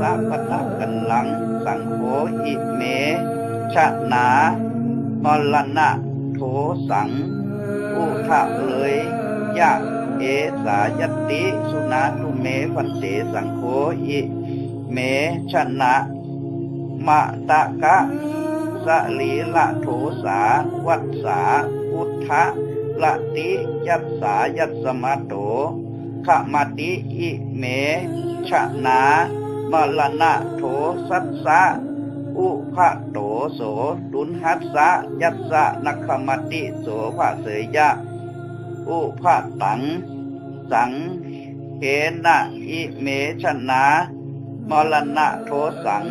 สัพพะกันหลัง สังโฆอิเม ชะนามลนะโถสังอุทะเลยยะเอสายตติสุนาตุเมพันเสสังโฆอิเมชนะมะตะกะสลีละโถสา วัตสาพุทธะละติยัสสายัสสมาโตขมติอิเมชนะ มลนะโถสัสสะอุภะโตโสดุนหัสสะยัสสะนักขมติโสภะเสยยะ อุภะตัง สังเขนะอิเมชนะ มรณะโทสัง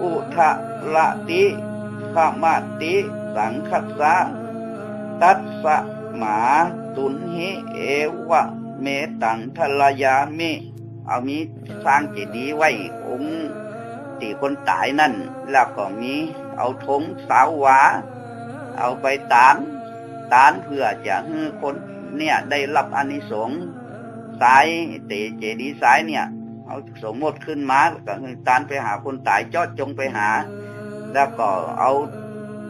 อุทะละติขมาติสังคัสสะตัสสะหมาตุนหิเอวะเมตังทลายามิ เอามีสร้างเจดีย์ไว้องค์ที่คนตายนั่น แล้วก็มีเอาธงสาวหวา เอาไปตานตานเพื่อจะให้คนเนี่ยได้รับอานิสงส์สายเตเจดีย์สายเนี่ย เอาสมมติขึ้นมาก็คือตานไปหาคนตายจอดจงไปหา แล้วก็เอา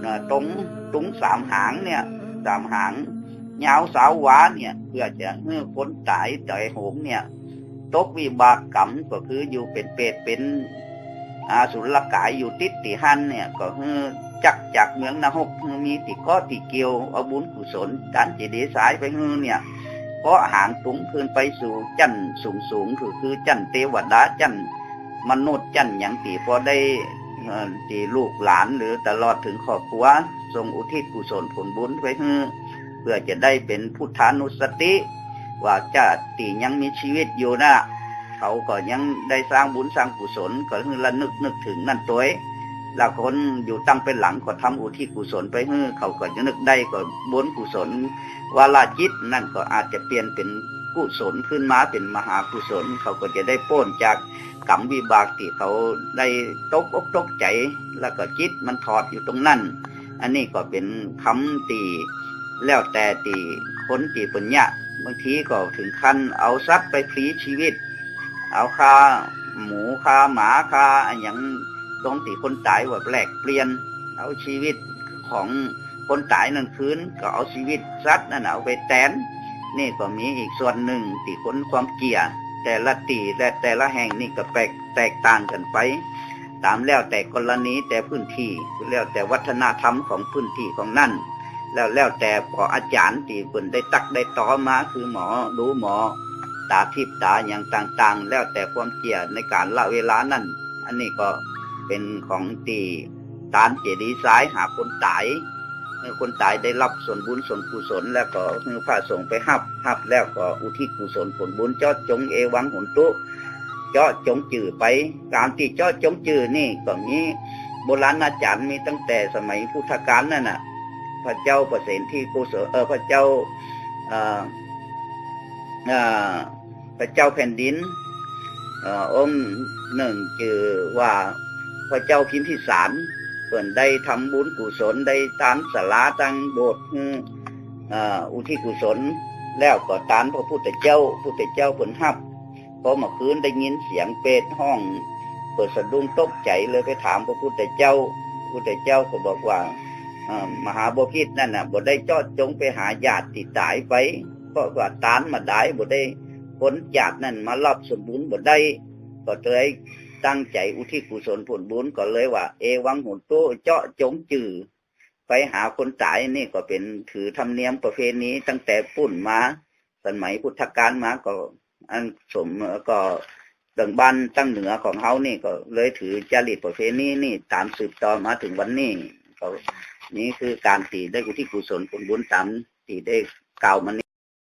เอ่อตรงตุงสามหางเนี่ยสามหางยาวสาวหวาเนี่ย เพื่อจะให้คนตายต่อยโหงเนี่ย ตกวิบากกรรมก็คืออยู่เป็นเปรตเป็นอาสุรกายอยู่ติดติหันเนี่ย ก็คือจักจากเมืองนรกมีติก้อติเกียวเอาบุญกุศลด้านเจดีย์สายไปฮือเนี่ยเพราะหางตุงขึ้นไปสู่จันทร์สูงสูงคือคือจันทร์เทวดาจันทร์มนุษย์จันทร์อย่างตีพอได้ตีลูกหลานหรือตลอดถึงครอบครัวทรงอุทิศกุศลผลบุญไปฮือเพื่อจะได้เป็นพุทธานุสติ ว่าจะตียังมีชีวิตอยู่นะเขาก็ยังได้สร้างบุญสร้างกุศลก็คือระนึกนึกถึงนั่นตัวเองแล้วคนอยู่ตั้งเป็นหลังก็ทำอุทิศกุศลไปเฮือเขาก็จะนึกได้ก็บุญกุศลวาลาจิตนั่นก็อาจจะเปลี่ยนเป็นกุศลขึ้นมาเป็นมหากุศล เขาก็จะได้พ้นจากกรรมวิบากที่เขาได้ตกอกตกใจ แล้วก็จิตมันถอดอยู่ตรงนั้น อันนี้ก็เป็นคำตี แล้วแต่ตีคนตีปัญญาบางทีก็ถึงขั้นเอาทรัพย์ไปพลีชีวิต เอาค่าหมูค่าหมาค่าอนย่างตรงตีคนตายว่าแปลกเปลี่ยน เอาชีวิตของคนตายนั่นคืนก็เอาชีวิตสัตว์นั่นเอาไปแตนนี่ก็มีอีกส่วนหนึ่งตีคนความเกียแต่ละตีและแต่ละแห่งนี่ก็แปลกแตกต่างกันไป ตามแล้วแต่กรณีแต่พื้นที่แล้วแต่วัฒนธรรมของพื้นที่ของนั่น แล้วแล้วแต่พออาจารย์ที่เพิ่นได้ตักได้ต่อมาคือหมอดูหมอ ตาทิพตาอย่างต่างๆ แล้วแต่ความเกี่ยในการละเวลานั้นอันนี้ก็เป็นของตีตานเจดีย์ซ้ายหาคนตายเมื่อคนตายได้รับส่วนบุญส่วนกุศล แล้วก็คือพระสงฆ์ไปหับหับแล้วก็อุทิศกุศลผลบุญเจาะจงเอวังหนตุเจาะจงจื่อไปการที่เจาะจงจื่อนี่ก็มีโบราณอาจารย์มีตั้งแต่สมัยพุทธกาลนั่นน่ะ พระเจ้าประเสนที่กุศลเออพระเจ้าอ่อเอ่อพระเจ้าแผ่นดินอ่อองค์หนึ่งคือว่าพระเจ้าพิมพิสารเปิ่นได้ทำบุญกุศลได้ตามสลาตั้งโบสถ์อุทิศกุศลแล้วก็ตานพระพุทธเจ้าพุทธเจ้าเปิ่นฮับพอเมื่อคืนได้ยินเสียงเปรตห้อง เปิดสะดุ้งตกใจเลยไปถามพระพุทธเจ้าพุทธเจ้าก็บอกว่า มหาบพิษนั่นน่ะบ่ได้เจอดจงไปหาญาติที่ตายไปเพราะว่าตานมาได้บ่ได้ผลญาตินั่นมารับสมบุญบ่ได้ ก็เลยตั้งใจอุทิศกุศลผลบุญก็เลยว่า เอวังหุนโตเจาะจงจือไปหาคนตายนี่ก็เป็นถือธรรมเนียมประเพณีตั้งแต่ปุ่นมาสมัยพุทธกาลมาก็อันสมก็ดังบ้านตั้งเหนือของเฮานี่ก็เลยถือจรีตประเพณีนี่ตามสืบต่อมาถึงวันนี้ ขา นี่คือการตีได้กุที่กุศลผลบุญตามตีได้กล่าวมานี้